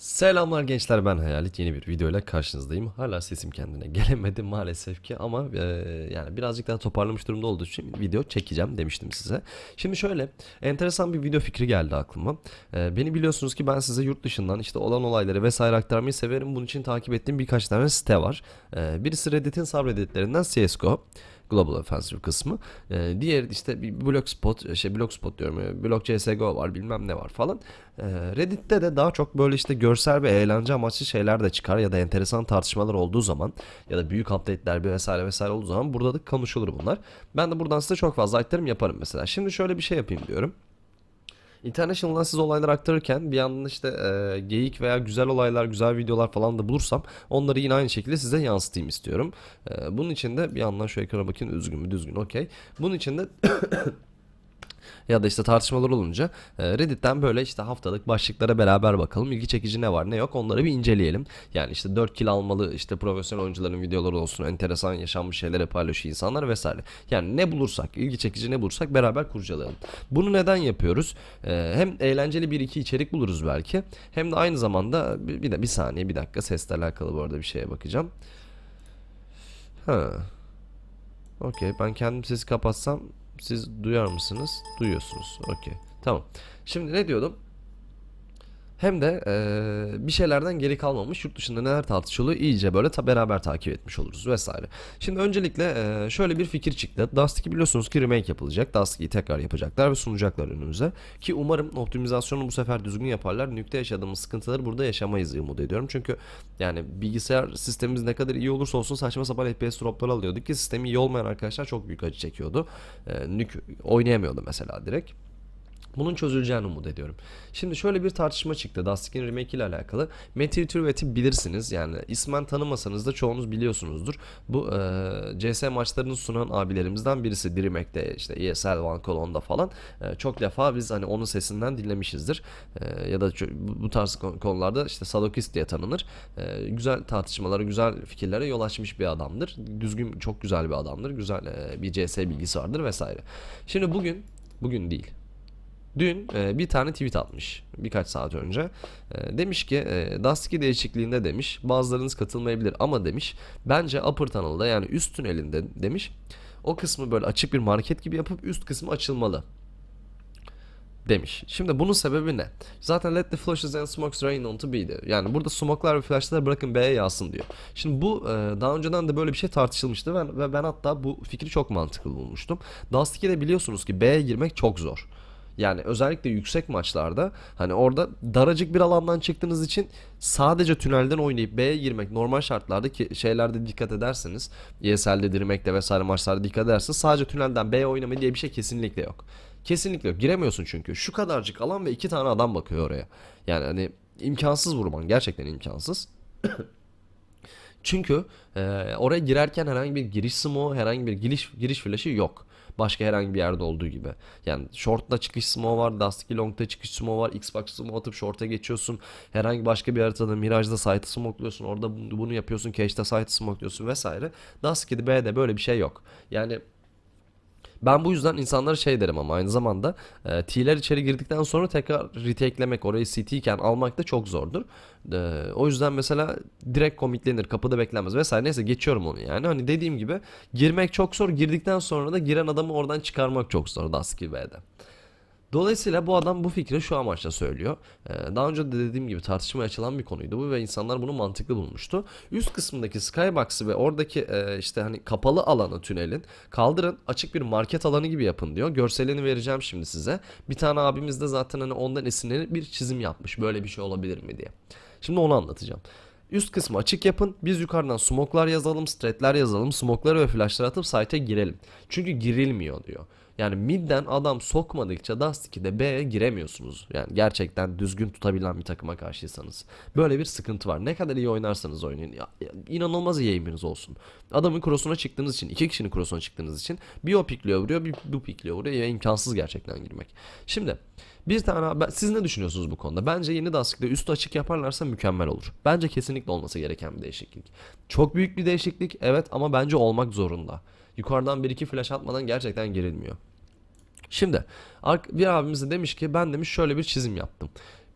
Selamlar gençler ben Hayalit yeni bir videoyla karşınızdayım. Hala sesim kendine gelemedi maalesef ki ama e, yani birazcık daha toparlamış durumda olduğu için video çekeceğim demiştim size. Şimdi şöyle enteresan bir video fikri geldi aklıma. E, beni biliyorsunuz ki ben size yurt dışından işte olan olayları vesaire aktarmayı severim. Bunun için takip ettiğim birkaç tane site var. E, birisi Reddit'in subredditlerinden CSGO. Global Offensive kısmı. Ee, diğer işte bir Blogspot, şey Blogspot diyorum, e, Blog CSGO var, bilmem ne var falan. Ee, Reddit'te de daha çok böyle işte görsel ve eğlence amaçlı şeyler de çıkar ya da enteresan tartışmalar olduğu zaman ya da büyük update'ler bir vesaire vesaire olduğu zaman burada da konuşulur bunlar. Ben de buradan size çok fazla aktarım yaparım mesela. Şimdi şöyle bir şey yapayım diyorum. International'dan size olaylar aktarırken bir yandan işte e, geyik veya güzel olaylar, güzel videolar falan da bulursam onları yine aynı şekilde size yansıtayım istiyorum. E, bunun için de bir yandan şu ekrana bakın düzgün mü düzgün okey. Bunun için de ya da işte tartışmalar olunca e, Reddit'ten böyle işte haftalık başlıklara beraber bakalım. İlgi çekici ne var ne yok onları bir inceleyelim. Yani işte 4 kill almalı işte profesyonel oyuncuların videoları olsun. Enteresan yaşanmış şeyleri paylaşıyor insanlar vesaire. Yani ne bulursak ilgi çekici ne bulursak beraber kurcalayalım. Bunu neden yapıyoruz? E, hem eğlenceli bir iki içerik buluruz belki. Hem de aynı zamanda bir de bir saniye bir dakika sesle alakalı bu arada bir şeye bakacağım. Ha. Okey ben kendim sesi kapatsam siz duyar mısınız? Duyuyorsunuz. Okey. Tamam. Şimdi ne diyordum? Hem de eee, bir şeylerden geri kalmamış yurt dışında neler tartışılıyor iyice böyle ta beraber takip etmiş oluruz vesaire. Şimdi öncelikle eee, şöyle bir fikir çıktı. Dust 2 biliyorsunuz ki remake yapılacak. Dust 2'yi tekrar yapacaklar ve sunacaklar önümüze. Ki umarım optimizasyonu bu sefer düzgün yaparlar. Nükte yaşadığımız sıkıntıları burada yaşamayız umut ediyorum. Çünkü yani bilgisayar sistemimiz ne kadar iyi olursa olsun saçma sapan FPS dropları alıyorduk ki sistemi iyi olmayan arkadaşlar çok büyük acı çekiyordu. Eee nük oynayamıyordu mesela direkt. Bunun çözüleceğini umut ediyorum. Şimdi şöyle bir tartışma çıktı Dust 2'nin remake ile alakalı. Matthew Turvet'i bilirsiniz yani ismen tanımasanız da çoğunuz biliyorsunuzdur. Bu e, CS maçlarını sunan abilerimizden birisi Dirimak'te işte ESL One Colon'da falan e, çok defa biz hani onun sesinden dinlemişizdir. E, ya da bu- tarz kon- konularda işte Sadokist diye tanınır. E, güzel tartışmalara, güzel fikirlere yol açmış bir adamdır. Düzgün, çok güzel bir adamdır. Güzel e, bir CS bilgisi vardır vesaire. Şimdi bugün, bugün değil. Dün e, bir tane tweet atmış birkaç saat önce. E, demiş ki e, Dust 2 değişikliğinde demiş bazılarınız katılmayabilir ama demiş bence upper tunnel'da yani üst tünelinde demiş o kısmı böyle açık bir market gibi yapıp üst kısmı açılmalı demiş. Şimdi bunun sebebi ne? Zaten let the flashes and smokes rain onto B'di. Yani burada smoklar ve flashları bırakın B'ye yağsın diyor. Şimdi bu e, daha önceden de böyle bir şey tartışılmıştı ve ben hatta bu fikri çok mantıklı bulmuştum. Dust 2'de biliyorsunuz ki B'ye girmek çok zor. Yani özellikle yüksek maçlarda hani orada daracık bir alandan çıktığınız için sadece tünelden oynayıp B'ye girmek normal şartlarda ki şeylerde dikkat ederseniz ESL'de dirmekte vesaire maçlarda dikkat ederseniz sadece tünelden B'ye oynama diye bir şey kesinlikle yok. Kesinlikle yok. Giremiyorsun çünkü. Şu kadarcık alan ve iki tane adam bakıyor oraya. Yani hani imkansız vurman. Gerçekten imkansız. Çünkü e, oraya girerken herhangi bir giriş smoke, herhangi bir giriş giriş flash'ı yok. Başka herhangi bir yerde olduğu gibi. Yani short'ta çıkış smoke var, Dust 2 long'ta çıkış smoke var, Xbox smoke atıp short'a geçiyorsun. Herhangi başka bir haritada Mirage'da site'ı smoke'luyorsun, orada bunu yapıyorsun, Cache'de site'ı smoke'luyorsun vesaire. Dust 2'de B'de böyle bir şey yok. Yani ben bu yüzden insanlara şey derim ama aynı zamanda e, T'ler içeri girdikten sonra tekrar retake'lemek orayı CT iken almak da çok zordur. E, o yüzden mesela direkt commitlenir kapıda beklenmez vesaire neyse geçiyorum onu yani. Hani dediğim gibi girmek çok zor girdikten sonra da giren adamı oradan çıkarmak çok zor Dust 2B'de. Dolayısıyla bu adam bu fikri şu amaçla söylüyor. Ee, daha önce de dediğim gibi tartışmaya açılan bir konuydu bu ve insanlar bunu mantıklı bulmuştu. Üst kısmındaki skybox'ı ve oradaki e, işte hani kapalı alanı tünelin kaldırın açık bir market alanı gibi yapın diyor. Görselini vereceğim şimdi size. Bir tane abimiz de zaten hani ondan esinlenip bir çizim yapmış böyle bir şey olabilir mi diye. Şimdi onu anlatacağım. Üst kısmı açık yapın. Biz yukarıdan smoklar yazalım, stretler yazalım, smokları ve flashları atıp site'e girelim. Çünkü girilmiyor diyor. Yani midden adam sokmadıkça Dust 2'de B'ye giremiyorsunuz. Yani gerçekten düzgün tutabilen bir takıma karşıysanız. Böyle bir sıkıntı var. Ne kadar iyi oynarsanız oynayın. Ya, inanılmaz iyi aim'iniz olsun. Adamın cross'una çıktığınız için, iki kişinin cross'una çıktığınız için bir o pikliyor vuruyor, bir bu pikliyor vuruyor. Ya, imkansız gerçekten girmek. Şimdi bir tane ben, siz ne düşünüyorsunuz bu konuda? Bence yeni Dust 2'de üstü açık yaparlarsa mükemmel olur. Bence kesinlikle olması gereken bir değişiklik. Çok büyük bir değişiklik evet ama bence olmak zorunda. Yukarıdan bir iki flash atmadan gerçekten girilmiyor. Şimdi bir abimiz de demiş ki ben demiş şöyle bir çizim yaptım.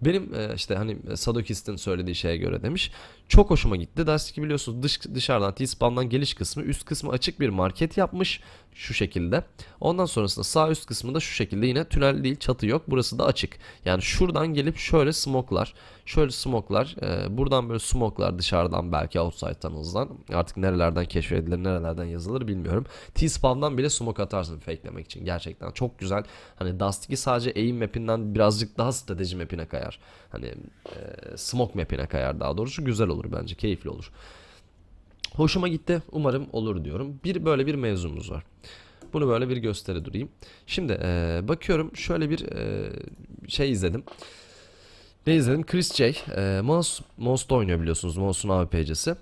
Benim e, işte hani Sadokist'in söylediği şeye göre demiş. Çok hoşuma gitti. Dusty biliyorsunuz dış, dışarıdan T-Spawn'dan geliş kısmı üst kısmı açık bir market yapmış. Şu şekilde. Ondan sonrasında sağ üst kısmında şu şekilde yine tünel değil çatı yok. Burası da açık. Yani şuradan gelip şöyle smoklar. Şöyle smoklar. e, buradan böyle smoklar dışarıdan belki outside'dan hızlan. Artık nerelerden keşfedilir nerelerden yazılır bilmiyorum. T-Spawn'dan bile smoke atarsın fakelemek için. Gerçekten çok güzel. Hani 2 sadece aim map'inden birazcık daha strateji map'ine kayar. Hani e, smoke map'ine kayar daha doğrusu. Güzel olur bence. Keyifli olur. Hoşuma gitti. Umarım olur diyorum. Bir böyle bir mevzumuz var. Bunu böyle bir gösteri durayım. Şimdi e, bakıyorum şöyle bir e, şey izledim. Ne izledim? Chris J. E, Mouse, Mouse'da oynuyor biliyorsunuz. Mouse'un AWP'cisi.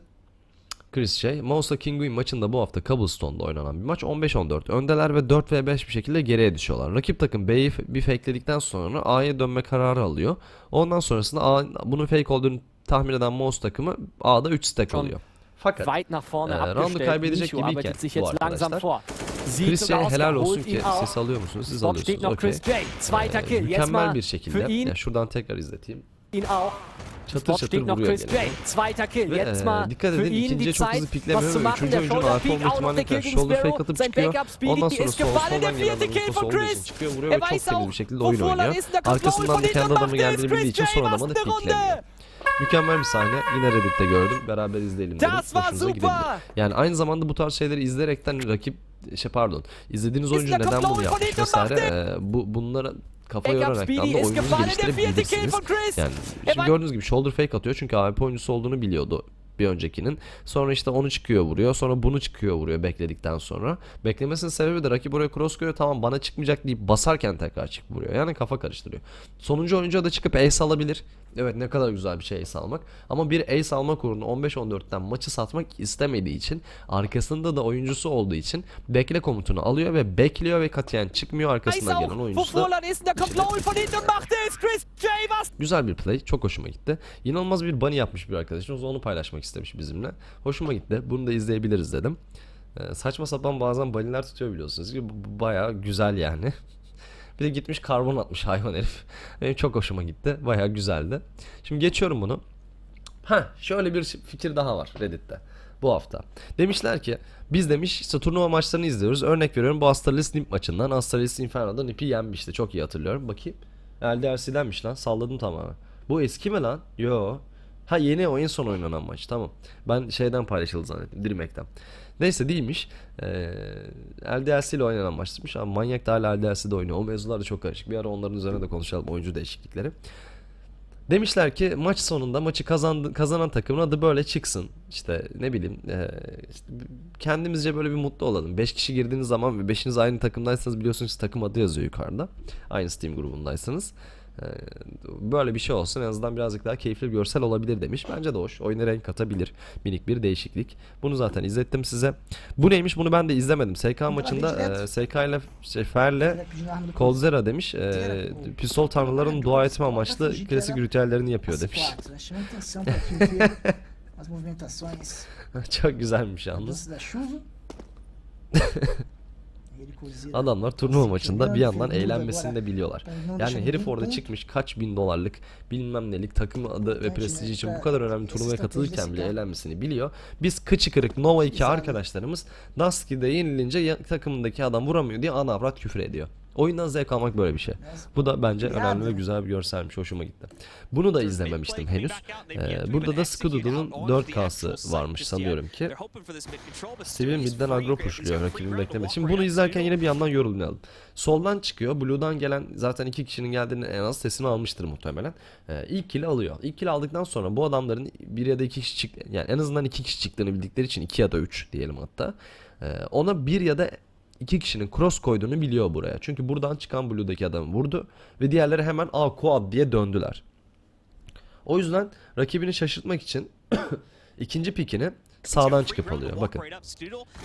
Chris J. Mouse'la Kinguin maçında bu hafta Cobblestone'da oynanan bir maç 15-14. Öndeler ve 4 v 5 bir şekilde geriye düşüyorlar. Rakip takım B'yi bir fakeledikten sonra A'ya dönme kararı alıyor. Ondan sonrasında A, bunun fake olduğunu tahmin eden Mouse takımı A'da 3 stack oluyor. Fakat weit nach vorne Äh, Roundu abgestellt. kaybedecek Michu gibiyken bu arkadaşlar. vor. Sieht Chris sogar J Oscar, helal olsun ihn ki ses alıyor musunuz? Siz alıyorsunuz. Zweiter Ee, Kill. Jetzt mükemmel bir şekilde. ihn, Ya şuradan tekrar izleteyim. Çatır çatır vuruyor Chris gene. Ve Jetzt e, mal dikkat für edin ihn ikinciye çok hızlı piklemiyor ve üçüncü oyuncunun arka olma ihtimaline karşı shoulder fake atıp çıkıyor. Ondan sonra sol soldan Der gelen von olduğu için çıkıyor vuruyor Er ve çok weiß temiz bir şekilde oyun er oynuyor. Arkasından hinten kendi adamı es. geldiğini bildiği için son Was da piklemiyor. Mükemmel bir sahne. Yine Reddit'te gördüm. Beraber izleyelim dedim. Hoşunuza gidebilir. Yani aynı zamanda bu tarz şeyleri izleyerekten rakip şey pardon izlediğiniz oyuncu neden bunu yapmış vesaire e, bu bunlara kafa yoraraktan da oyununuzu geliştirebilirsiniz. Yani şimdi gördüğünüz gibi shoulder fake atıyor çünkü AWP oyuncusu olduğunu biliyordu bir öncekinin. Sonra işte onu çıkıyor vuruyor. Sonra bunu çıkıyor vuruyor bekledikten sonra. Beklemesinin sebebi de rakip oraya cross koyuyor. Tamam bana çıkmayacak deyip basarken tekrar çıkıp vuruyor. Yani kafa karıştırıyor. Sonuncu oyuncu da çıkıp ace alabilir. Evet ne kadar güzel bir şey ace almak. Ama bir ace almak uğruna 15-14'ten maçı satmak istemediği için arkasında da oyuncusu olduğu için bekle komutunu alıyor ve bekliyor ve katiyen çıkmıyor weiß arkasından gelen auch, oyuncu wo da Güzel bir play. Çok hoşuma gitti. İnanılmaz bir bunny yapmış bir arkadaşımız. Onu paylaşmak istemiş bizimle. Hoşuma gitti. Bunu da izleyebiliriz dedim. Ee, saçma sapan bazen bunny'ler tutuyor biliyorsunuz ki. Bayağı güzel yani. bir de gitmiş karbon atmış hayvan herif. Benim çok hoşuma gitti. Bayağı güzeldi. Şimdi geçiyorum bunu. Ha, şöyle bir fikir daha var Reddit'te bu hafta. Demişler ki biz demiş işte turnuva maçlarını izliyoruz. Örnek veriyorum bu Astralis Nimp maçından. Astralis Inferno'da Nimp'i yenmişti. Çok iyi hatırlıyorum. Bakayım. LDRC'denmiş lan. Salladım tamamen. Bu eski mi lan? Yo. Ha yeni o en son oynanan maç. Tamam. Ben şeyden paylaşıldı zannettim. Dirmek'ten. Neyse değilmiş. Ee, LDLC ile oynanan maçmış ama manyak da hala LDLC'de oynuyor. O mevzular da çok karışık. Bir ara onların üzerine de konuşalım. Oyuncu değişiklikleri. Demişler ki maç sonunda maçı kazandı, kazanan takımın adı böyle çıksın. İşte ne bileyim eee, işte kendimizce böyle bir mutlu olalım. 5 kişi girdiğiniz zaman ve 5'iniz aynı takımdaysanız biliyorsunuz takım adı yazıyor yukarıda. Aynı Steam grubundaysanız. Eee, Böyle bir şey olsun en azından birazcık daha keyifli bir görsel olabilir demiş. Bence de hoş. Oyuna renk katabilir. Minik bir değişiklik. Bunu zaten izlettim size. Bu neymiş bunu ben de izlemedim. SK maçında eee, SK ile şey, Fer'le Coldzera demiş. eee pistol tanrıların dua etme amaçlı klasik ritüellerini yapıyor demiş. Çok güzelmiş yalnız. Adamlar turnuva maçında bir yandan eğlenmesini de biliyorlar. Yani herif orada çıkmış kaç bin dolarlık bilmem nelik takım adı ve prestiji için bu kadar önemli turnuvaya katılırken bile eğlenmesini biliyor. Biz kıçı kırık Nova 2 arkadaşlarımız Dusky'de yenilince takımındaki adam vuramıyor diye ana avrat küfür ediyor. Oyundan zevk almak böyle bir şey. Bu da bence önemli ve güzel bir görselmiş. Hoşuma gitti. Bunu da izlememiştim henüz. Ee, burada da Skududu'nun 4K'sı varmış sanıyorum ki. Sivil midden agro pushluyor rakibini beklemek için. Bunu izlerken yine bir yandan yorulmayalım. Soldan çıkıyor. Blue'dan gelen zaten iki kişinin geldiğini en az sesini almıştır muhtemelen. Ee, ilk kill'i alıyor. İlk kill'i aldıktan sonra bu adamların bir ya da iki kişi çıktı. Yani en azından iki kişi çıktığını bildikleri için iki ya da üç diyelim hatta. Ee, ona bir ya da iki kişinin cross koyduğunu biliyor buraya. Çünkü buradan çıkan Blue'daki adamı vurdu ve diğerleri hemen A quad diye döndüler. O yüzden rakibini şaşırtmak için ikinci pikini sağdan çıkıp alıyor. Bakın.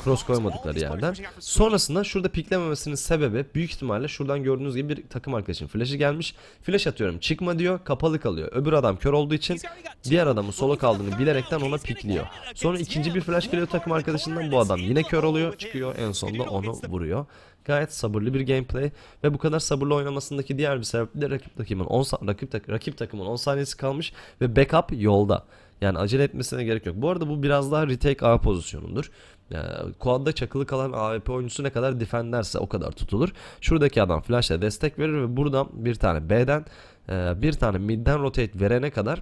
Cross koymadıkları yerden. Sonrasında şurada piklememesinin sebebi büyük ihtimalle şuradan gördüğünüz gibi bir takım arkadaşın flash'ı gelmiş. Flash atıyorum çıkma diyor kapalı kalıyor. Öbür adam kör olduğu için diğer adamın solo kaldığını bilerekten ona pikliyor. Sonra ikinci bir flash geliyor takım arkadaşından bu adam yine kör oluyor çıkıyor en sonunda onu vuruyor. Gayet sabırlı bir gameplay ve bu kadar sabırlı oynamasındaki diğer bir sebep de rakip takımın 10 sa- rakip, tak- rakip takımın 10 saniyesi kalmış ve backup yolda. Yani acele etmesine gerek yok. Bu arada bu biraz daha retake A pozisyonudur. Yani quad'da çakılı kalan AWP oyuncusu ne kadar defenderse o kadar tutulur. Şuradaki adam flash'la destek verir ve buradan bir tane B'den e, bir tane mid'den rotate verene kadar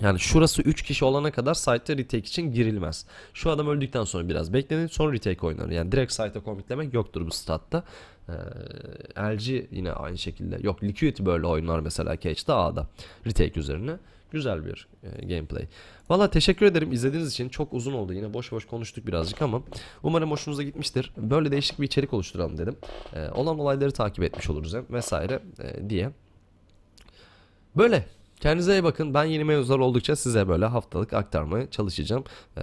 yani şurası 3 kişi olana kadar site'de retake için girilmez. Şu adam öldükten sonra biraz beklenir sonra retake oynanır. Yani direkt site'e commitlemek yoktur bu statta. Ee, LG yine aynı şekilde. Yok Liquid böyle oynar mesela Cage'da A'da. Retake üzerine. Güzel bir e, gameplay. Valla teşekkür ederim izlediğiniz için. Çok uzun oldu. Yine boş boş konuştuk birazcık ama umarım hoşunuza gitmiştir. Böyle değişik bir içerik oluşturalım dedim. Ee, olan olayları takip etmiş oluruz hem vesaire e, diye. Böyle. Kendinize iyi bakın. Ben yeni mevzular oldukça size böyle haftalık aktarmaya çalışacağım. Ee,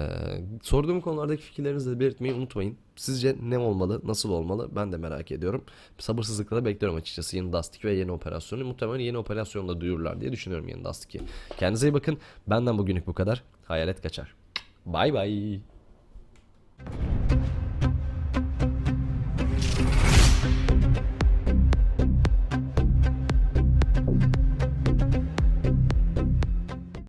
sorduğum konulardaki fikirlerinizi de belirtmeyi unutmayın. Sizce ne olmalı, nasıl olmalı ben de merak ediyorum. Sabırsızlıkla da bekliyorum açıkçası yeni Dust 2 ve yeni operasyonu. Muhtemelen yeni operasyonda duyururlar diye düşünüyorum yeni 2. Kendinize iyi bakın. Benden bugünlük bu kadar. Hayalet kaçar. Bay bay.